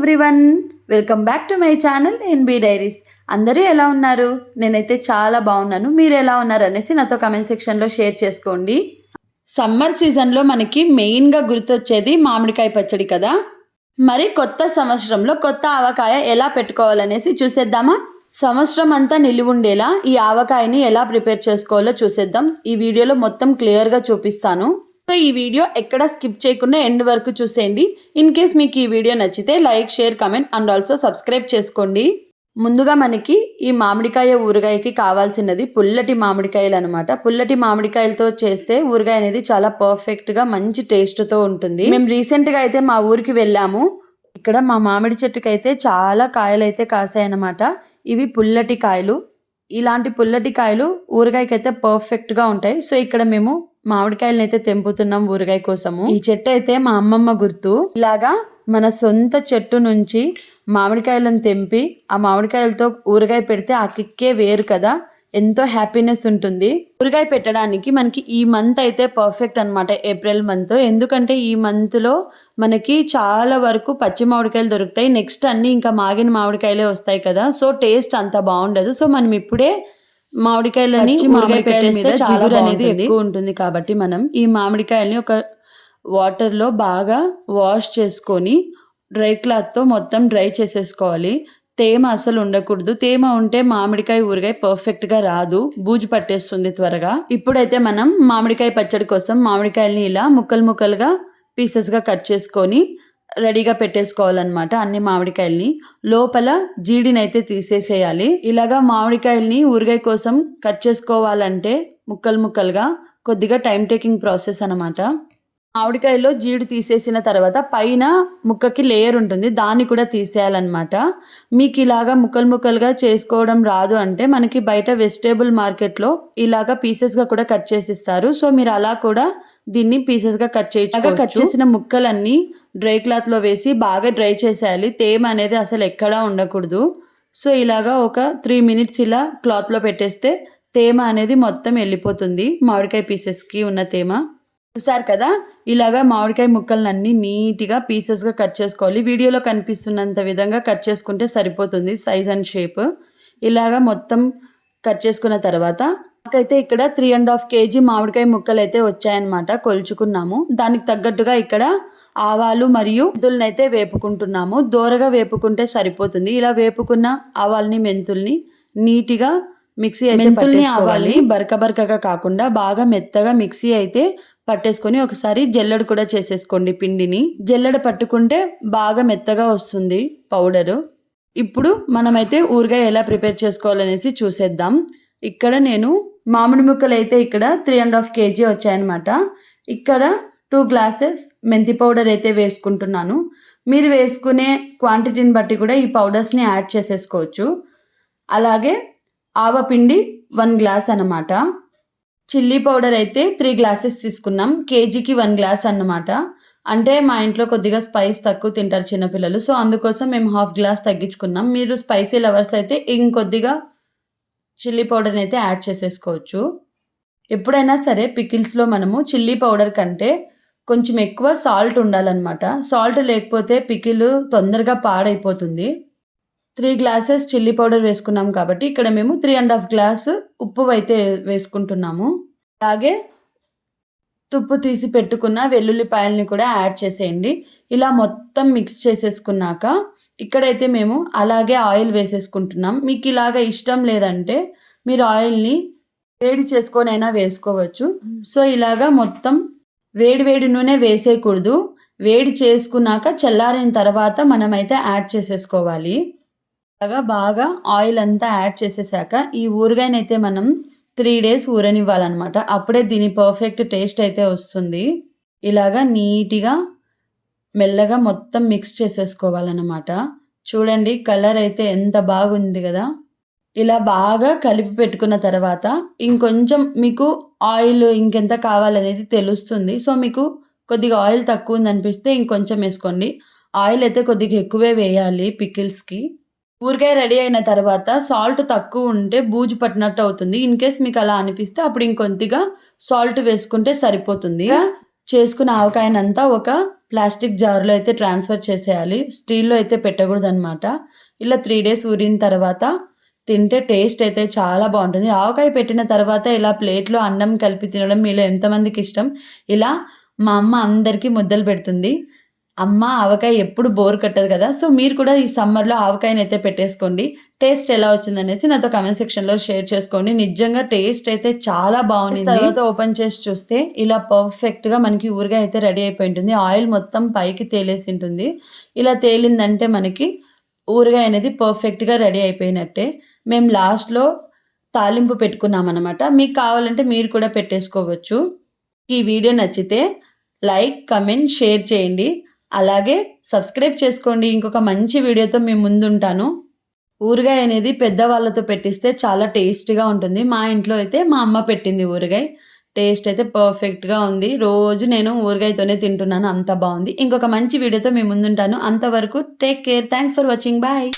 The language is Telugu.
Everyone. Welcome back to my channel NB diaries. అందరూ ఎలా ఉన్నారు? నేనైతే చాలా బాగున్నాను. మీరు ఎలా ఉన్నారు అనేసి నాతో కమెంట్ సెక్షన్లో షేర్ చేసుకోండి. సమ్మర్ సీజన్లో మనకి మెయిన్గా గుర్తొచ్చేది మామిడికాయ పచ్చడి కదా? మరి కొత్త సంవత్సరంలో కొత్త ఆవకాయ ఎలా పెట్టుకోవాలనేసి చూసేద్దామా? సంవత్సరం అంతా నిలువుండేలా ఈ ఆవకాయని ఎలా ప్రిపేర్ చేసుకోవాలో చూసేద్దాం. ఈ వీడియోలో మొత్తం క్లియర్గా చూపిస్తాను. సో ఈ వీడియో ఎక్కడ స్కిప్ చేయకుండా ఎండ్ వరకు చూసేయండి. ఇన్ కేస్ మీకు ఈ వీడియో నచ్చితే like share comment and also subscribe చేసుకోండి. ముందుగా మనకి ఈ మామిడికాయ ఊరగాయకి కావాల్సినది పుల్లటి మామిడికాయలు అనమాట పుల్లటి మామిడికాయలతో చేస్తే ఊరగాయ అనేది చాలా పర్ఫెక్ట్గా మంచి టేస్ట్తో ఉంటుంది. మేము రీసెంట్గా అయితే మా ఊరికి వెళ్ళాము. ఇక్కడ మా మామిడి చెట్టుకి అయితే చాలా కాయలు అయితే కాసాయన్నమాట. ఇవి పుల్లటి కాయలు. ఇలాంటి పుల్లటి కాయలు ఊరగాయకి అయితే పర్ఫెక్ట్గా ఉంటాయి. సో ఇక్కడ మేము మామిడికాయలను అయితే తెంపుతున్నాం ఊరగాయ కోసము. ఈ చెట్టు అయితే మా అమ్మమ్మ గుర్తు. ఇలాగా మన సొంత చెట్టు నుంచి మామిడికాయలను తెంపి ఆ మామిడికాయలతో ఊరగాయ పెడితే ఆ కిక్కే వేరు కదా. ఎంతో హ్యాపీనెస్ ఉంటుంది. ఊరగాయ పెట్టడానికి మనకి ఈ మంత్ అయితే పర్ఫెక్ట్ అనమాట ఏప్రిల్ మంత్. ఎందుకంటే ఈ మంత్లో మనకి చాలా వరకు పచ్చి మామిడికాయలు దొరుకుతాయి. నెక్స్ట్ అన్ని ఇంకా మాగిన మామిడికాయలే వస్తాయి కదా. సో టేస్ట్ అంత బాగుండదు. సో మనం ఇప్పుడే మామిడికాయలని మామిడికాయల మీద జిగురు అనేది ఎక్కువ ఉంటుంది కాబట్టి మనం ఈ మామిడికాయల్ని ఒక వాటర్లో బాగా వాష్ చేసుకొని డ్రై క్లాత్తో మొత్తం డ్రై చేసేసుకోవాలి. తేమ అసలు ఉండకూడదు. తేమ ఉంటే మామిడికాయ ఊరగాయ పర్ఫెక్ట్గా రాదు. బూజు పట్టేస్తుంది త్వరగా. ఇప్పుడైతే మనం మామిడికాయ పచ్చడి కోసం మామిడికాయల్ని ఇలా ముక్కలు ముక్కలుగా పీసెస్గా కట్ చేసుకొని రెడీగా పెట్టేసుకోవాలన్నమాట అన్ని మామిడికాయల్ని. లోపల జీడిని అయితే తీసేసేయాలి. ఇలాగా మామిడికాయల్ని ఊరగాయ కోసం కట్ చేసుకోవాలంటే ముక్కలు ముక్కలుగా కొద్దిగా టైం టేకింగ్ ప్రాసెస్ అనమాట మామిడికాయలో జీడి తీసేసిన తర్వాత పైన ముక్కకి లేయర్ ఉంటుంది. దాన్ని కూడా తీసేయాలన్నమాట. మీకు ఇలాగా ముక్కలు ముక్కలుగా చేసుకోవడం రాదు అంటే మనకి బయట వెజిటేబుల్ మార్కెట్లో ఇలాగా పీసెస్గా కూడా కట్ చేసిస్తారు. సో మీరు అలా కూడా దీన్ని పీసెస్గా కట్ చేయొచ్చు కట్ చేసిన ముక్కలన్నీ డ్రై క్లాత్లో వేసి బాగా డ్రై చేసేయాలి. తేమ అనేది అసలు ఎక్కడా ఉండకూడదు. సో ఇలాగా ఒక త్రీ మినిట్స్ ఇలా క్లాత్లో పెట్టేస్తే తేమ అనేది మొత్తం వెళ్ళిపోతుంది. మామిడికాయ పీసెస్కి ఉన్న తేమ. చూసారు కదా? ఇలాగా మామిడికాయ ముక్కలన్నీ నీట్గా పీసెస్గా కట్ చేసుకోవాలి. వీడియోలో కనిపిస్తున్నంత విధంగా కట్ చేసుకుంటే సరిపోతుంది సైజ్ అండ్ షేప్. ఇలాగా మొత్తం కట్ చేసుకున్న తర్వాత నాకైతే ఇక్కడ త్రీ అండ్ హాఫ్ కేజీ మామిడికాయ ముక్కలు అయితే వచ్చాయన్నమాట కొలుచుకున్నాము. దానికి తగ్గట్టుగా ఇక్కడ ఆవాలు మరియు మెంతుల్ని అయితే వేపుకుంటున్నాము. దోరగా వేపుకుంటే సరిపోతుంది. ఇలా వేపుకున్న ఆవాల్ని మెంతుల్ని నీట్గా మిక్సీ అయితే మెంతుల్ని ఆవాల్ని బరక బరకగా కాకుండా బాగా మెత్తగా మిక్సీ అయితే పట్టేసుకొని ఒకసారి జల్లెడ కూడా చేసేసుకోండి పిండిని. జల్లెడ పట్టుకుంటే బాగా మెత్తగా వస్తుంది పౌడరు. ఇప్పుడు మనమైతే ఊరగాయ ఎలా ప్రిపేర్ చేసుకోవాలనేసి చూసేద్దాం. ఇక్కడ నేను మామిడి ముక్కలు అయితే ఇక్కడ త్రీ అండ్ హాఫ్ కేజీ వచ్చాయన్నమాట. ఇక్కడ టూ గ్లాసెస్ మెంతి పౌడర్ అయితే వేసుకుంటున్నాను. మీరు వేసుకునే క్వాంటిటీని బట్టి కూడా ఈ పౌడర్స్ని యాడ్ చేసేసుకోవచ్చు. అలాగే ఆవపిండి వన్ గ్లాస్ అన్నమాట. చిల్లీ పౌడర్ అయితే త్రీ గ్లాసెస్ తీసుకున్నాం. కేజీకి వన్ గ్లాస్ అన్నమాట. అంటే మా ఇంట్లో కొద్దిగా స్పైస్ తక్కువ తింటారు చిన్నపిల్లలు. సో అందుకోసం మేము హాఫ్ గ్లాస్ తగ్గించుకున్నాం. మీరు స్పైసీ లవర్స్ అయితే ఇంకొద్దిగా చిల్లీ పౌడర్ని అయితే యాడ్ చేసేసుకోవచ్చు. ఎప్పుడైనా సరే పికిల్స్లో మనము చిల్లీ పౌడర్ కంటే కొంచెం ఎక్కువ సాల్ట్ ఉండాలన్నమాట. సాల్ట్ లేకపోతే పికిల్ తొందరగా పాడైపోతుంది. త్రీ గ్లాసెస్ చిల్లీ పౌడర్ వేసుకున్నాం కాబట్టి ఇక్కడ మేము త్రీ అండ్ హాఫ్ గ్లాస్ ఉప్పు అయితే వేసుకుంటున్నాము. అలాగే తుప్పు తీసి పెట్టుకున్న వెల్లుల్లిపాయలని కూడా యాడ్ చేసేయండి. ఇలా మొత్తం మిక్స్ చేసేసుకున్నాక ఇక్కడైతే మేము అలాగే ఆయిల్ వేసేసుకుంటున్నాం. మీకు ఇలాగ ఇష్టం లేదంటే మీరు ఆయిల్ని వేడి చేసుకొనైనా వేసుకోవచ్చు. సో ఇలాగా మొత్తం వేడి వేడి నూనె వేసేయకూడదు. వేడి చేసుకున్నాక చల్లారిన తర్వాత మనమైతే యాడ్ చేసేసుకోవాలి. అలాగా బాగా ఆయిల్ అంతా యాడ్ చేసేసాక ఈ ఊరగాయనైతే మనం త్రీ డేస్ ఊరనివ్వాలన్నమాట. అప్పుడే దీని పర్ఫెక్ట్ టేస్ట్ అయితే వస్తుంది. ఇలాగా నీట్గా మెల్లగా మొత్తం మిక్స్ చేసేసుకోవాలన్నమాట. చూడండి కలర్ అయితే ఎంత బాగుంది కదా. ఇలా బాగా కలిపి పెట్టుకున్న తర్వాత ఇంకొంచెం మీకు ఆయిల్ ఇంకెంత కావాలనేది తెలుస్తుంది. సో మీకు కొద్దిగా ఆయిల్ తక్కువ ఉంది అనిపిస్తే ఇంకొంచెం వేసుకోండి. ఆయిల్ అయితే కొద్దిగా ఎక్కువే వేయాలి పికిల్స్కి. ఊరగాయ రెడీ అయిన తర్వాత సాల్ట్ తక్కువ ఉంటే బూజు పట్టినట్టు అవుతుంది. ఇన్ కేస్ మీకు అలా అనిపిస్తే అప్పుడు ఇంకొద్దిగా సాల్ట్ వేసుకుంటే సరిపోతుంది. చేసుకున్న ఆవకాయనంతా ఒక ప్లాస్టిక్ జార్లో అయితే ట్రాన్స్ఫర్ చేసేయాలి. స్టీల్లో అయితే పెట్టకూడదు అనమాట ఇలా త్రీ డేస్ ఊరిన తర్వాత తింటే టేస్ట్ అయితే చాలా బాగుంటుంది. ఆవకాయ పెట్టిన తర్వాత ఇలా ప్లేట్లో అన్నం కలిపి తినడం మీలో ఎంతమందికి ఇష్టం? ఇలా మా అమ్మ అందరికీ ముద్దలు పెడుతుంది. అమ్మ ఆవకాయ ఎప్పుడు బోర్ కట్టదు కదా సో మీరు కూడా ఈ సమ్మర్లో ఆవకాయని అయితే పెట్టేసుకోండి. టేస్ట్ ఎలా వచ్చిందనేసి నాతో కమెంట్ సెక్షన్లో షేర్ చేసుకోండి. నిజంగా టేస్ట్ అయితే చాలా బాగుంది తర్వాత ఓపెన్ చేసి చూస్తే ఇలా పర్ఫెక్ట్గా మనకి ఊరిగా అయితే రెడీ అయిపోయి ఉంటుంది ఆయిల్ మొత్తం పైకి తేలేసి ఉంటుంది ఇలా తేలిందంటే మనకి ఊరగాయ అనేది పర్ఫెక్ట్గా రెడీ అయిపోయినట్టే. మేము లాస్ట్లో తాలింపు పెట్టుకున్నాం అనమాట మీకు కావాలంటే మీరు కూడా పెట్టేసుకోవచ్చు. ఈ వీడియో నచ్చితే లైక్ కమెంట్ షేర్ చేయండి. అలాగే సబ్స్క్రైబ్ చేసుకోండి. ఇంకొక మంచి వీడియోతో మేము ముందుంటాను. ఊరగాయ అనేది పెద్దవాళ్ళతో పెట్టిస్తే చాలా టేస్టీగా ఉంటుంది. మా ఇంట్లో అయితే మా అమ్మ పెట్టింది ఊరగాయ. టేస్ట్ అయితే పర్ఫెక్ట్గా ఉంది. రోజు నేను ఊరగాయతోనే తింటున్నాను. అంత బాగుంది. ఇంకొక మంచి వీడియోతో మేము ముందుంటాను. అంతవరకు take care. Thanks for watching. Bye.